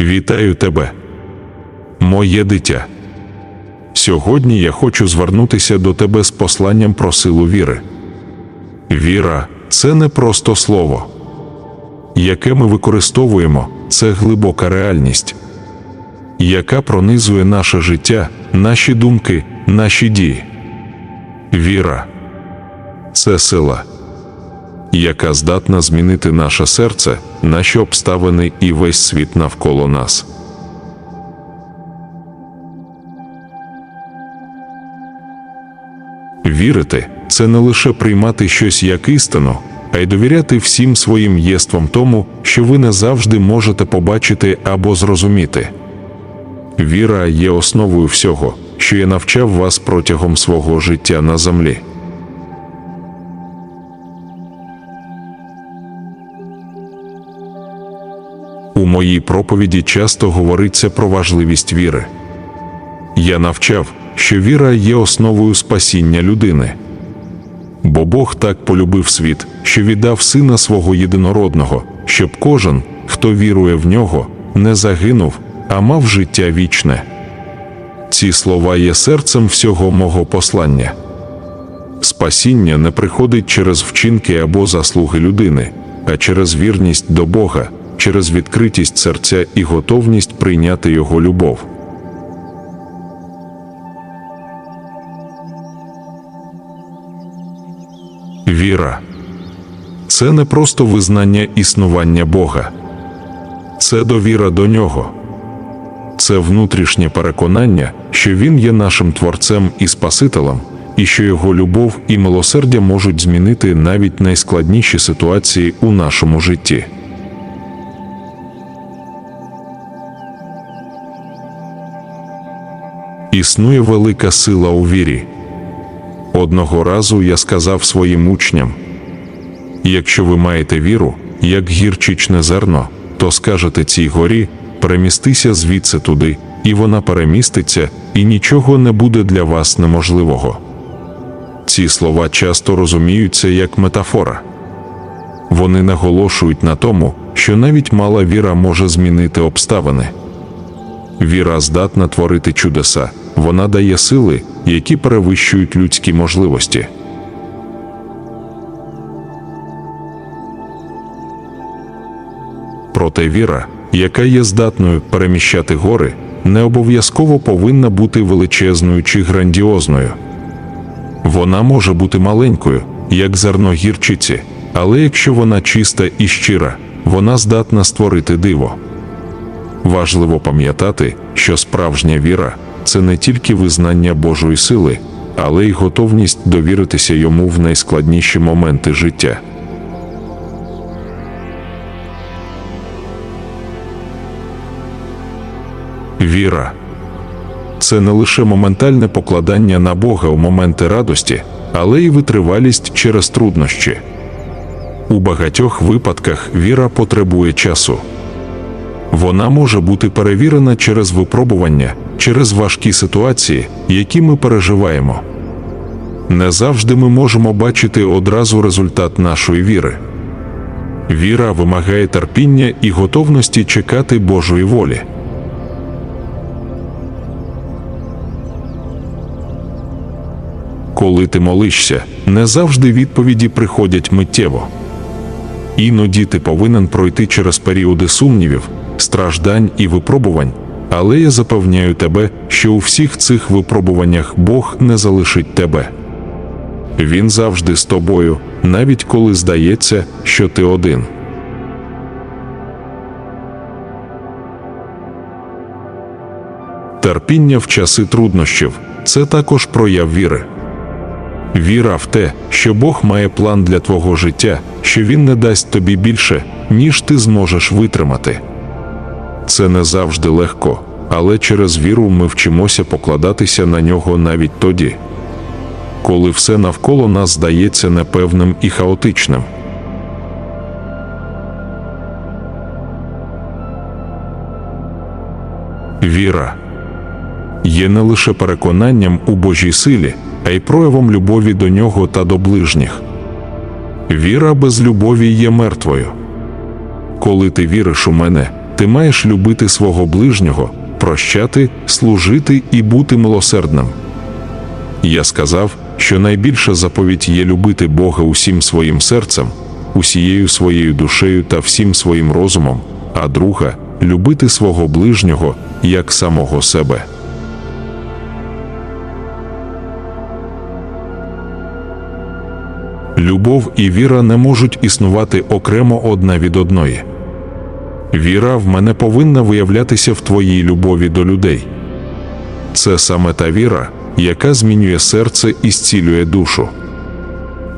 Вітаю тебе, моє дитя. Сьогодні я хочу звернутися до тебе з посланням про силу віри. Віра це не просто слово, яке ми використовуємо, це глибока реальність, яка пронизує наше життя, наші думки, наші дії. Віра це сила, яка здатна змінити наше серце, наші обставини і весь світ навколо нас. Вірити це не лише приймати щось як істину, а й довіряти всім своїм єствам тому, що ви не завжди можете побачити або зрозуміти. Віра є основою всього, що я навчав вас протягом свого життя на землі. У моїй проповіді часто говориться про важливість віри. Я навчав, що віра є основою спасіння людини. Бо Бог так полюбив світ, що віддав сина свого єдинородного, щоб кожен, хто вірує в нього, не загинув, а мав життя вічне. Ці слова є серцем всього мого послання. Спасіння не приходить через вчинки або заслуги людини, а через вірність до Бога, через відкритість серця і готовність прийняти Його любов. Віра це не просто визнання існування Бога, це довіра до нього, це внутрішнє переконання, що Він є нашим Творцем і Спасителем, і що Його любов і милосердя можуть змінити навіть найскладніші ситуації у нашому житті. Існує велика сила у вірі. Одного разу я сказав своїм учням: якщо ви маєте віру, як гірчичне зерно, то скажете цій горі, перемістися звідси туди, і вона переміститься, і нічого не буде для вас неможливого. Ці слова часто розуміються як метафора. Вони наголошують на тому, що навіть мала віра може змінити обставини. Віра здатна творити чудеса, вона дає сили, які перевищують людські можливості. Проте віра, яка є здатною переміщати гори, не обов'язково повинна бути величезною чи грандіозною. Вона може бути маленькою, як зерно гірчиці, але якщо вона чиста і щира, вона здатна створити диво. Важливо пам'ятати, що справжня віра це не тільки визнання Божої сили, але й готовність довіритися йому в найскладніші моменти життя. Віра це не лише моментальне покладання на Бога у моменти радості, але й витривалість через труднощі. У багатьох випадках віра потребує часу. Вона може бути перевірена через випробування, через важкі ситуації, які ми переживаємо. Не завжди ми можемо бачити одразу результат нашої віри. Віра вимагає терпіння і готовності чекати Божої волі. Коли ти молишся, не завжди відповіді приходять миттєво. Іноді ти повинен пройти через періоди сумнівів, страждань і випробувань, але я запевняю тебе, що у всіх цих випробуваннях Бог не залишить тебе. Він завжди з тобою, навіть коли здається, що ти один. Терпіння в часи труднощів це також прояв віри. Віра в те, що Бог має план для твого життя, що Він не дасть тобі більше, ніж ти зможеш витримати. Це не завжди легко, але через віру ми вчимося покладатися на нього навіть тоді, коли все навколо нас здається непевним і хаотичним. Віра є не лише переконанням у Божій силі, а й проявом любові до нього та до ближніх. Віра без любові є мертвою. Коли ти віриш у мене, ти маєш любити свого ближнього, прощати, служити і бути милосердним. Я сказав, що найбільша заповідь є любити Бога усім своїм серцем, усією своєю душею та всім своїм розумом, а друга любити свого ближнього як самого себе. Любов і віра не можуть існувати окремо одна від одної. Віра в мене повинна виявлятися в твоїй любові до людей. Це саме та віра, яка змінює серце і зцілює душу.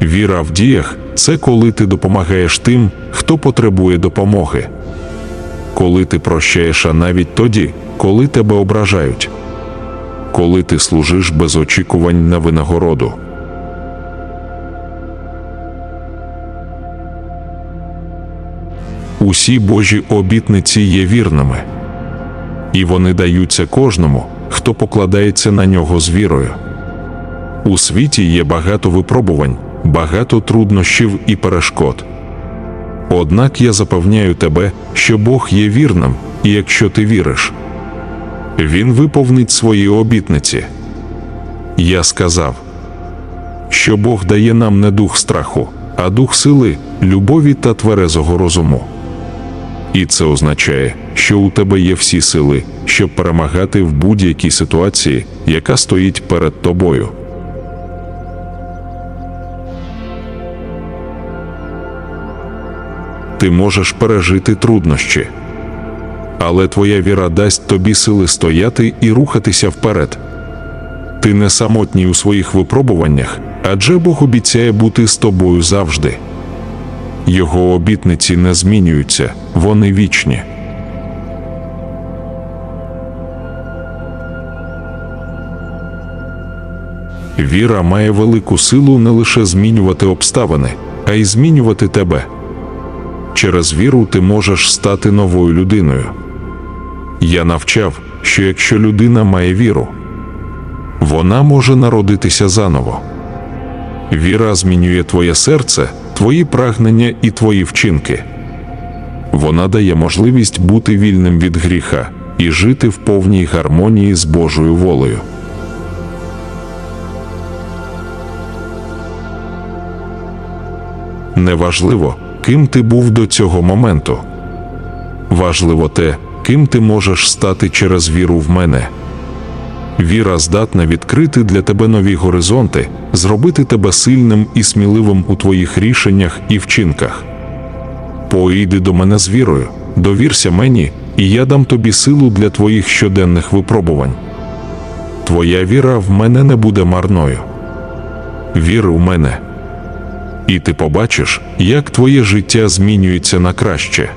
Віра в діях це коли ти допомагаєш тим, хто потребує допомоги, коли ти прощаєш, а навіть тоді, коли тебе ображають, коли ти служиш без очікувань на винагороду. Усі Божі обітниці є вірними, і вони даються кожному, хто покладається на нього з вірою. У світі є багато випробувань, багато труднощів і перешкод. Однак я запевняю тебе, що Бог є вірним, і якщо ти віриш, Він виповнить свої обітниці. Я сказав, що Бог дає нам не дух страху, а дух сили, любові та тверезого розуму. І це означає, що у тебе є всі сили, щоб перемагати в будь-якій ситуації, яка стоїть перед тобою. Ти можеш пережити труднощі, але твоя віра дасть тобі сили стояти і рухатися вперед. Ти не самотній у своїх випробуваннях, адже Бог обіцяє бути з тобою завжди. Його обітниці не змінюються, вони вічні. Віра має велику силу не лише змінювати обставини, а й змінювати тебе. Через віру ти можеш стати новою людиною. Я навчав, що якщо людина має віру, вона може народитися заново. Віра змінює твоє серце, твої прагнення і твої вчинки. Вона дає можливість бути вільним від гріха і жити в повній гармонії з Божою волею. Неважливо, ким ти був до цього моменту. Важливо те, ким ти можеш стати через віру в мене. Віра здатна відкрити для тебе нові горизонти, зробити тебе сильним і сміливим у твоїх рішеннях і вчинках. Поїди до мене з вірою, довірся мені, і я дам тобі силу для твоїх щоденних випробувань. Твоя віра в мене не буде марною. Вір у мене. І ти побачиш, як твоє життя змінюється на краще.